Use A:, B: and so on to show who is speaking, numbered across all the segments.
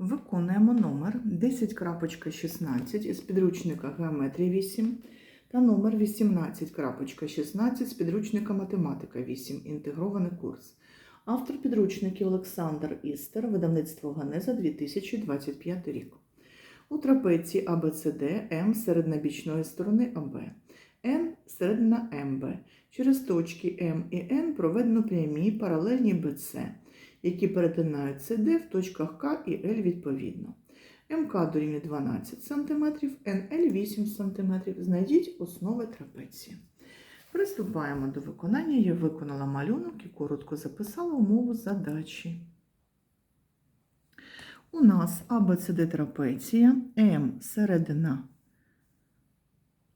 A: Виконуємо номер 10.16 із підручника Геометрія 8 та номер 18.16 з підручника Математика 8. Інтегрований курс. Автор підручників Олександр Істер, видавництво Ганеза 2025 рік. У трапеції ABCD М середина бічної сторони АБ, Н середина МБ. Через точки М і Н проведено прямі паралельні БЦ, які перетинають СД в точках К і Л відповідно. МК дорівнює 12 см, НЛ 8 см. Знайдіть основи трапеції. Приступаємо до виконання. Я виконала малюнок і коротко записала умову задачі. У нас ABCD трапеція, М середина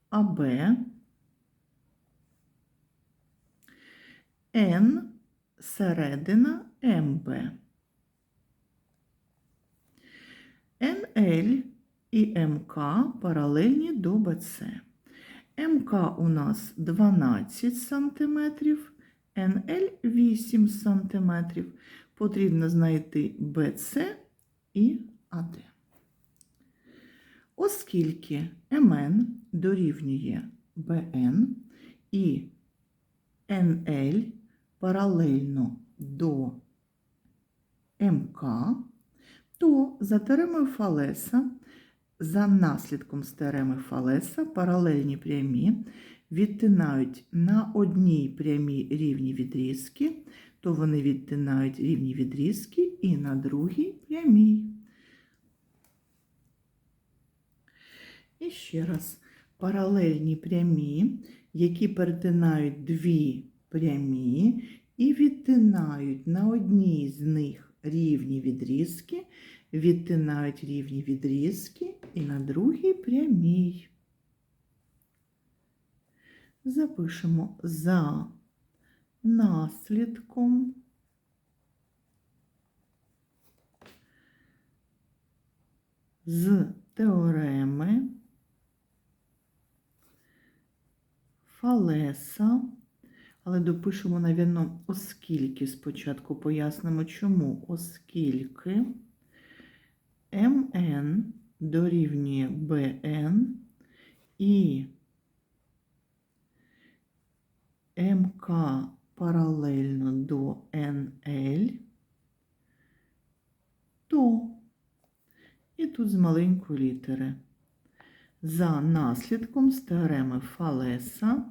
A: АБ, Н середина МБ. НЛ і МК паралельні до БЦ. МК у нас 12 см, НЛ 8 см. Потрібно знайти БЦ і АД. Оскільки МН дорівнює БН і НЛ паралельно до МК, то за теоремою Фалеса, за наслідком з теореми Фалеса, паралельні прямі відтинають на одній прямій рівні відрізки, то вони відтинають рівні відрізки і на другій прямій. І ще раз, паралельні прямі, які перетинають дві прямі і відтинають на одній з них рівні відрізки, відтинають рівні відрізки і на другій прямій. Запишемо за наслідком з теореми. Фалеса, але допишемо, навірно, оскільки спочатку пояснимо, чому, оскільки МН дорівнює БН і МК паралельно до НЛ, то і тут з маленької літери. За наслідком з теореми Фалеса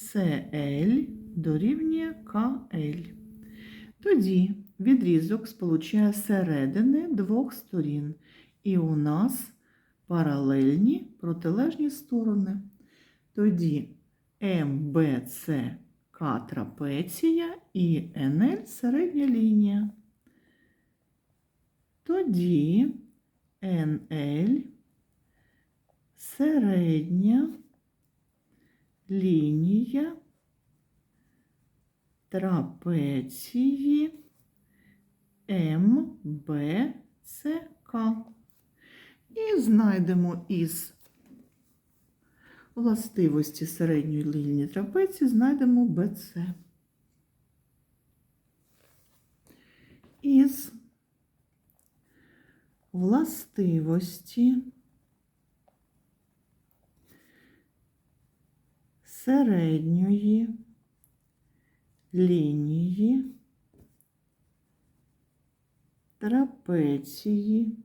A: CL дорівнює КЛ. Тоді відрізок сполучає середини двох сторін, і у нас паралельні протилежні сторони. Тоді МБЦ К трапеція і НЛ середня лінія. Тоді НЛ середня лінія трапеції МБЦК. І знайдемо із властивості середньої лінії трапеції, знайдемо БЦ. Із властивості середньої лінії трапеції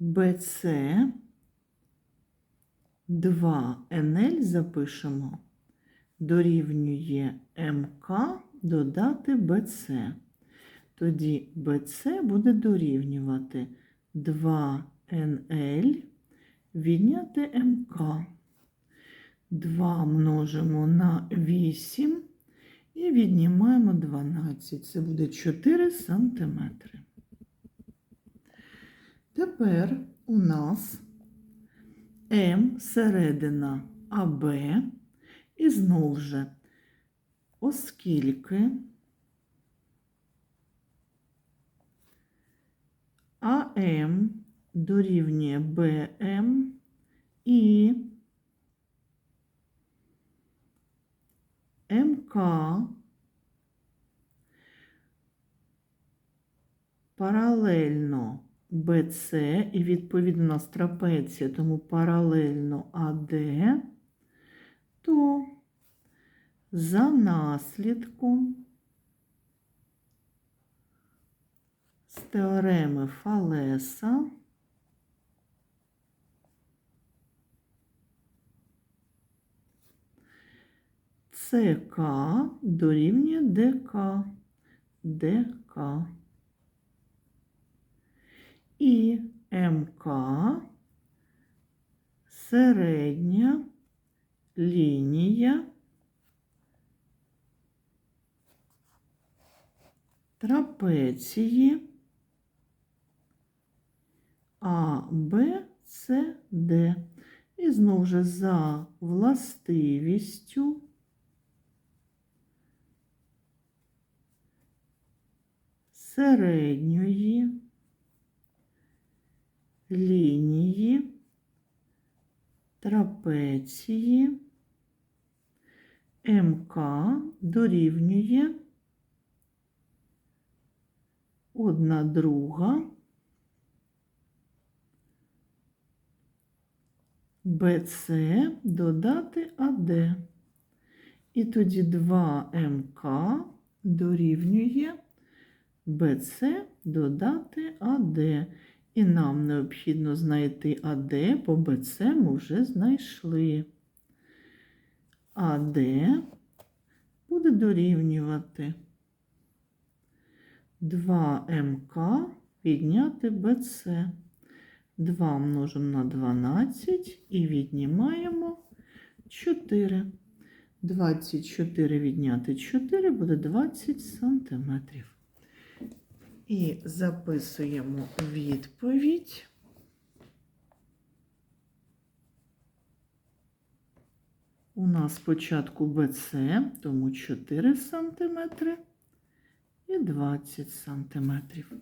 A: БЦ 2НЛ запишемо дорівнює МК додати БЦ. Тоді БЦ буде дорівнювати 2НЛ відняти МК. 2 множимо на 8 і віднімаємо 12. Це буде 4 сантиметри. Тепер у нас М середина АБ і знову ж, оскільки АМ дорівнює БМ і МК паралельно БЦ і відповідно у нас трапеція, тому паралельно АД, то за наслідком з теореми Фалеса ЦК дорівнює ДК. ДК. І МК середня лінія трапеції А, Б, С, Д. І знову ж за властивістю середньої лінії трапеції МК дорівнює одна друга БЦ додати АД. І тоді 2МК дорівнює БЦ додати АД. І нам необхідно знайти АД, по БЦ ми вже знайшли. АД буде дорівнювати 2МК відняти БЦ. 2 множимо на 12 і віднімаємо 4. 24 відняти 4 буде 20 сантиметрів. І записуємо відповідь. У нас спочатку БЦ, тому 4 сантиметри і 20 сантиметрів.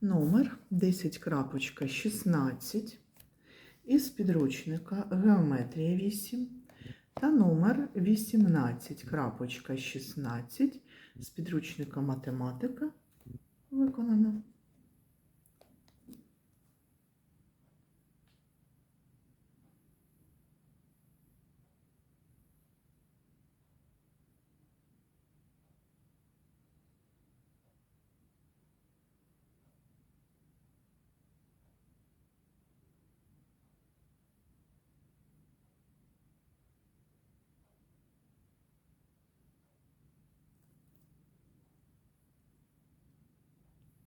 A: Номер 10.16 із підручника Геометрія 8 та номер 18.16 з підручника Математика виконано.